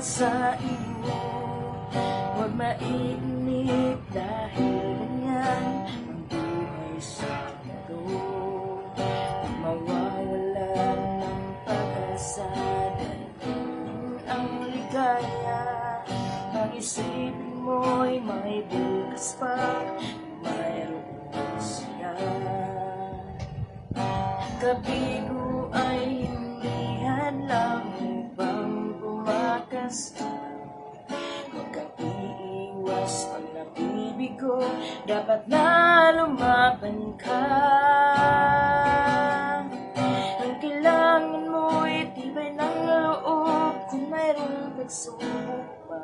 sa iyo Huwag mainip dahil ganyan Ang buhay sa mundo. Mawawalan ng pag-asa ang ligaya. Ang isipin mo'y may bukas pa Mayroon siya. Kabigo ay hindi bumakas ka Huwag kang iiwas pag nabibigo Dapat na lumaban ka. Ang kailangan mo ay tibay ng loob Kung mayroong pagsubok pa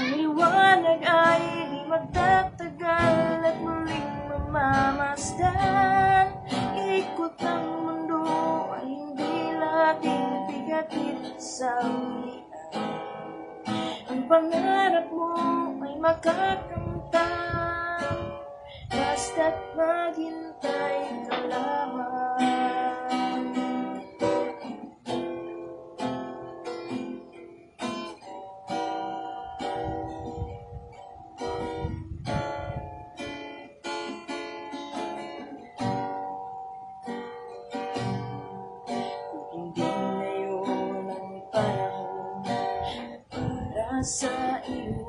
Ang liwanag ay di magtatagal At muling mamamasdan. Ikot ng mundo ay hindi laging bigatid sa Ang pangarap mo ay makakamtan Basta't maghintay ka lamang sa iyo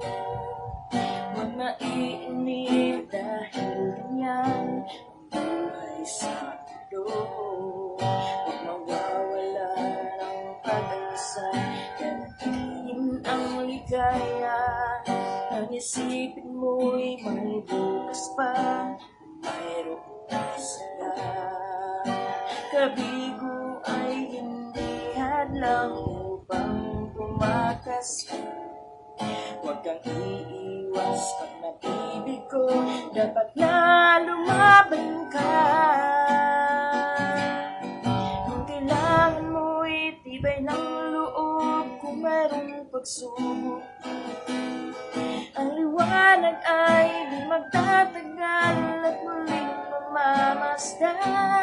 Huwag maiinip dahil ganyan buhay sa mundo. Huwag mawawala ng pag-asa. Darating ang ligaya. Ang isipin mo'y may bukas pa. Mayroon sila Kabigo ay hindi hadlang upang tumakas ka kang iiwas pag nabibig ko. Dapat na lumaban ka. Ang kailangan mo itibay ng loob Kung mayroong pagsubok. Ang liwanag ay di magtatagal At muling mamamasdan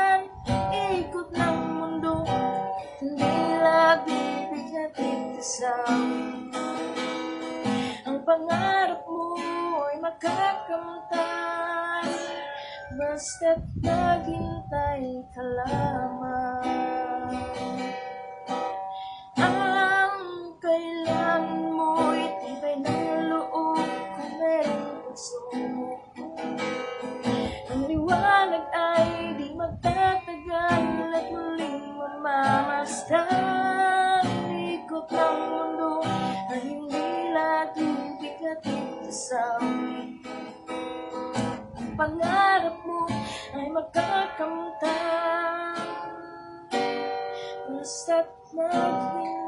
pangarap mo ay makakamtan Basta't naghintay ka lamang. Ang kailangan mo itibay ng loob Kung merong pagsubok Ang liwanag ay di magtatagal At muling mamamasdan sa amin Ang pangarap mo ay makakamtan Basta't naghintay